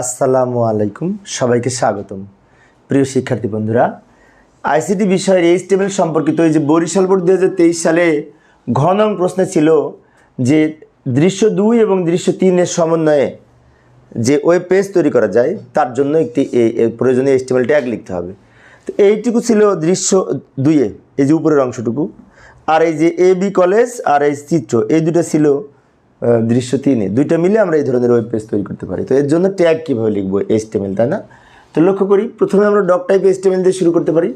আসসালামু আলাইকুম, সবাইকে স্বাগতম। প্রিয় শিক্ষার্থী বন্ধুরা, আইসিটি বিষয়ের এই স্টেবল সম্পর্কিত এই যে বরিশাল বোর্ড দু হাজার তেইশ সালে ঘনং প্রশ্নে ছিল যে দৃশ্য দুই এবং দৃশ্য তিনের সমন্বয়ে যে ওয়েব পেজ তৈরি করা যায়, তার জন্য একটি প্রয়োজনীয় স্টেবল ট্যাগ লিখতে হবে। তো এইটুকু ছিল দৃশ্য দুইয়ে, এই যে উপরের অংশটুকু। আর এই যে এ, বি, কলেজ আর এই চিত্র, এই দুটো ছিল দৃশ্য তিনে দুইটা মিলে আমরা এই ধরনের ওয়েব পেজ তৈরি করতে পারি। তো এর জন্য ট্যাগ কীভাবে লিখব? এস্টেমেল তাই না? তো লক্ষ্য করি, প্রথমে আমরা ডক টাইপ এস্টেমেল দিয়ে শুরু করতে পারি।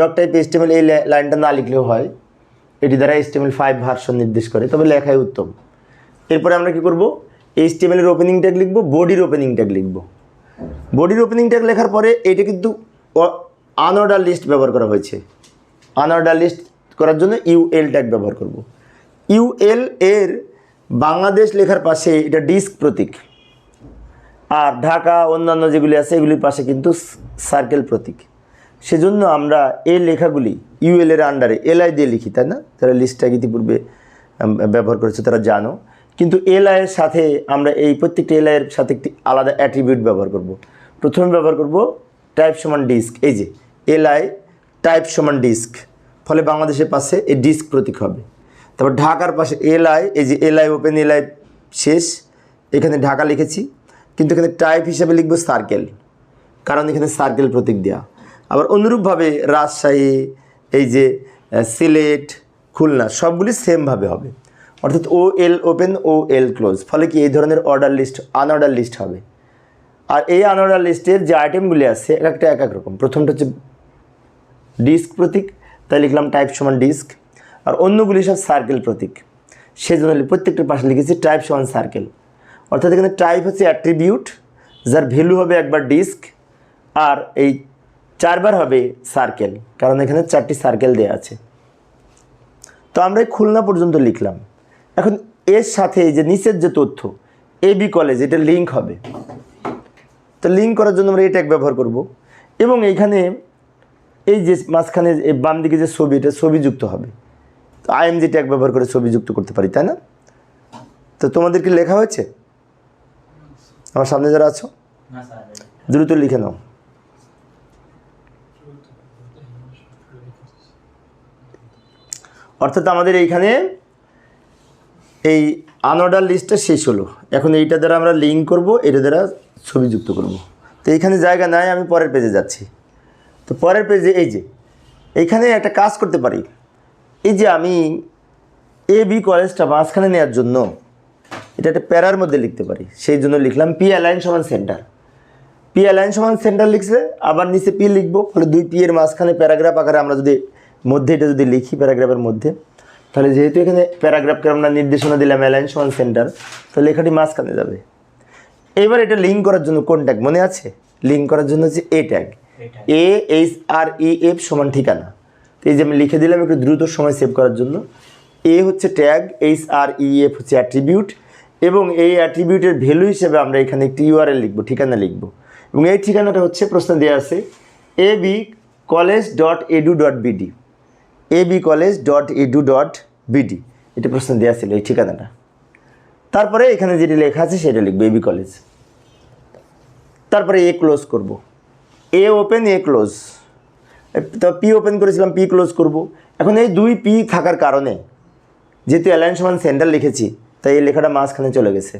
ডক টাইপ এস্টেমেল এই লাইনটা না লিখলেও হয়। এটি দ্বারা এস্টেমেল ফাইভ ভার্সন নির্দেশ করে, তবে লেখাই উত্তম। এরপরে আমরা কি করব? এইচটিএমএল এর ওপেনিং ট্যাগ লিখব বডির ওপেনিং ট্যাগ লিখব। বডির ওপেনিং ট্যাগ লেখার পরে এটা কিন্তু আনঅর্ডার লিস্ট ব্যবহার করা হয়েছে। আনঅর্ডার লিস্ট করার জন্য ইউএল ট্যাগ ব্যবহার করব। ইউএল এর বাংলাদেশ লেখার পাশে এটা ডিস্ক প্রতীক। আর ঢাকা, অন্যান্য যেগুলি আছে, এগুলির পাশে কিন্তু সার্কেল প্রতীক। সেজন্য আমরা এই লেখাগুলি ইউএল এর আন্ডারে এলআই দিয়ে লিখি, তাই না? যারা লিস্টটা ইতিপূর্বে ব্যবহার করেছে, তারা জানো। কিন্তু এলআই এর সাথে আমরা এই প্রত্যেকটা এলআই এর সাথে একটি আলাদা অ্যাট্রিবিউট ব্যবহার করব। প্রথমে ব্যবহার করব টাইপ সমান ডিস্ক এই যে এলআই টাইপ সমান ডিস্ক ফলে বাংলাদেশের পাশে এই ডিস্ক প্রতীক হবে। তারপর ঢাকার পাশে এলআই, এই যে এলআই ওপেন, এলআই শেষ, এখানে ঢাকা লিখেছি। কিন্তু এখানে টাইপ হিসাবে লিখব সার্কেল কারণ এখানে সার্কেল প্রতীক দেওয়া আবার অনুরূপভাবে রাজশাহী, এই যে সিলেট, খুলনা, সবগুলি সেমভাবে হবে। অর্থাৎ ও এল ওপেন ও এল ক্লোজ ফলে কি এই ধরনের অর্ডার লিস্ট আনঅর্ডার লিস্ট হবে। আর এই আনঅর্ডার লিস্টের যে আইটেমগুলি আছে, এক একটা এক এক রকম। প্রথমটা হচ্ছে ডিস্ক প্রতীক, তাই লিখলাম টাইপ সমান ডিস্ক আর অন্যগুলি সব সার্কেল প্রতীক। সেজন্য লি- প্রত্যেকটার পাশে লিখেছি টাইপ সমান সার্কেল অর্থাৎ এখানে টাইপ হচ্ছে অ্যাট্রিবিউট যার ভ্যালু হবে একবার ডিস্ক আর এই চারবার হবে সার্কেল কারণ এখানে চারটি সার্কেল দেওয়া আছে। তো আমরা এই খুলনা পর্যন্ত লিখলাম। এখন এর সাথে যে নিচের যে তথ্য এ বি কলেজ এটা লিঙ্ক হবে। তো লিঙ্ক করার জন্য আমরা এই ট্যাগ ব্যবহার করব। এবং এইখানে এই যে মাঝখানে বাম দিকে যে ছবি, এটা ছবি যুক্ত হবে। তো আইএমজি ট্যাগ ব্যবহার করে ছবি যুক্ত করতে পারি তাই না? তো তোমাদের কি লেখা হয়েছে? আমার সামনে যারা আছো দ্রুত লিখে নাও। অর্থাৎ আমাদের এইখানে এই আনঅর্ডার লিস্টটা শেষ হলো। এখন এইটা দ্বারা আমরা লিঙ্ক করব এটা দ্বারা ছবি যুক্ত করব। তো এইখানে জায়গা নাই আমি পরের পেজে যাচ্ছি। তো পরের পেজে এই যে এইখানে একটা কাজ করতে পারি। এই যে আমি এ বি কলেজটা মাঝখানে নেওয়ার জন্য এটা একটা প্যারার মধ্যে লিখতে পারি। সেই জন্য লিখলাম পি অ্যালাইন সমান সেন্টার পি অ্যালাইন সমান সেন্টার লিখছে আবার নিচে পি লিখব ফলে দুই পি এর মাঝখানে প্যারাগ্রাফ আকারে আমরা যদি মধ্যে এটা যদি লিখি প্যারাগ্রাফের মধ্যে তাহলে যেহেতু এখানে প্যারাগ্রাফকে আমরা নির্দেশনা দিলাম অ্যালাইন সমান সেন্টার তো লেখাটি মাঝখানে যাবে। এবার এটা লিঙ্ক করার জন্য কোন ট্যাগ মনে আছে? লিঙ্ক করার জন্য হচ্ছে A tag A H R E F সমান ঠিকানা। এই যে আমি লিখে দিলাম একটু দ্রুত সময় সেভ করার জন্য। এ হচ্ছে tag H R E F হচ্ছে অ্যাট্রিবিউট এবং এই অ্যাট্রিবিউটের ভ্যালু হিসেবে আমরা এখানে একটি ইউআরএল লিখব, ঠিকানা লিখব। এবং এই ঠিকানাটা হচ্ছে প্রশ্ন দেওয়া আছে A B college dot edu dot BD A B college dot edu dot BD এটা প্রশ্ন দেওয়া ছিল এই ঠিকানাটা। তারপরে এখানে যেটি লেখা আছে সেটা লিখব এবি কলেজ তারপরে এ ক্লোজ করব। এ ওপেন এ ক্লোজ তো পি ওপেন করেছিলাম পি ক্লোজ করব। এখন এই দুই পি থাকার কারণে যেহেতু অ্যালাইন সমান সেন্টার লিখেছি, তাই এই লেখাটা মাঝখানে চলে গেছে।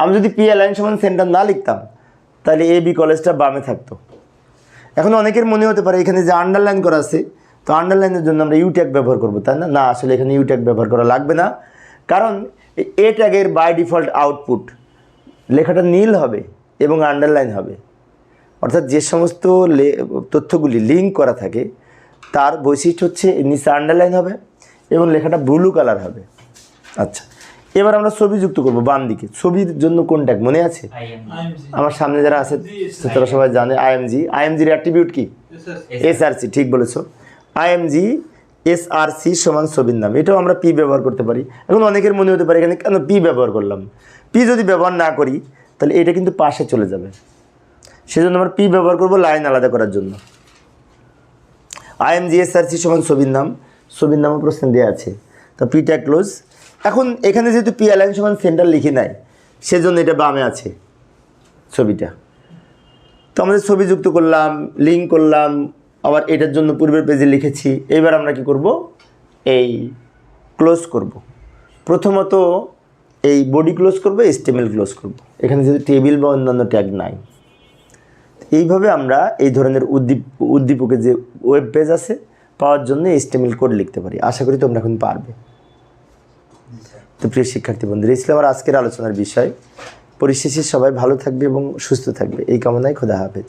আমি যদি পি অ্যালাইন সমান সেন্টার না লিখতাম, তাহলে এ বি কলেজটা বামে থাকতো। এখন অনেকের মনে হতে পারে এখানে যে আন্ডারলাইন করা আছে, তো আন্ডারলাইনের জন্য আমরা ইউ ট্যাগ ব্যবহার করব, তাই না? না, আসলে এখানে ইউ ট্যাগ ব্যবহার করা লাগবে না। কারণ এ ট্যাগের বাই ডিফল্ট আউটপুট লেখাটা নীল হবে এবং আন্ডারলাইন হবে। অর্থাৎ যে সমস্ত লে- তথ্যগুলি লিঙ্ক করা থাকে তার বৈশিষ্ট্য হচ্ছে নিচে আন্ডারলাইন হবে এবং লেখাটা ব্লু কালার হবে। আচ্ছা এবার আমরা ছবি যুক্ত করব বাম দিকে। ছবির জন্য কোন ট্যাগ মনে আছে? আমার সামনে যারা আছে তারা সবাই জানে আইএমজি আইএমজির অ্যাট্রিবিউট কি? এসআরসি ঠিক বলেছ। আইএমজি এসআরসি সমান ছবির নাম। এটাও আমরা পি ব্যবহার করতে পারি। এখন অনেকের মনে হতে পারে এখানে কেন পি ব্যবহার করলাম? পি যদি ব্যবহার না করি তাহলে এটা কিন্তু পাশে চলে যাবে। সেজন্য আমরা পি ব্যবহার করব লাইন আলাদা করার জন্য। আইএমজি এসআরসি সমান ছবির নাম, ছবির নামও প্রশ্ন দেওয়া আছে। তো পিটা ক্লোজ এখন এখানে যেহেতু পি অ্যালাইন সমান সেন্টার লিখি নাই, সেজন্য এটা বামে আছে ছবিটা। তো আমাদের ছবি যুক্ত করলাম লিঙ্ক করলাম, আবার এটার জন্য পূর্বের পেজে লিখেছি, এবার আমরা কি করব? এই ক্লোজ করব। প্রথমত এই বডি ক্লোজ করব এস্টেমেল ক্লোজ করব। এখানে যেহেতু টেবিল বা অন্যান্য ট্যাগ নাই। এইভাবে আমরা এই ধরনের উদ্দীপ উদ্দীপকে যে ওয়েব পেজ আছে, পাওয়ার জন্য স্টেমিল কোড লিখতে পারি। আশা করি তোমরা এখন পারবে। তো প্রিয় শিক্ষার্থী বন্ধুরা, এই ছিল আমার আজকের আলোচনার বিষয়। পরিশেষে সবাই ভালো থাকবে এবং সুস্থ থাকবে। এই কামনায় খোদা হাফেজ।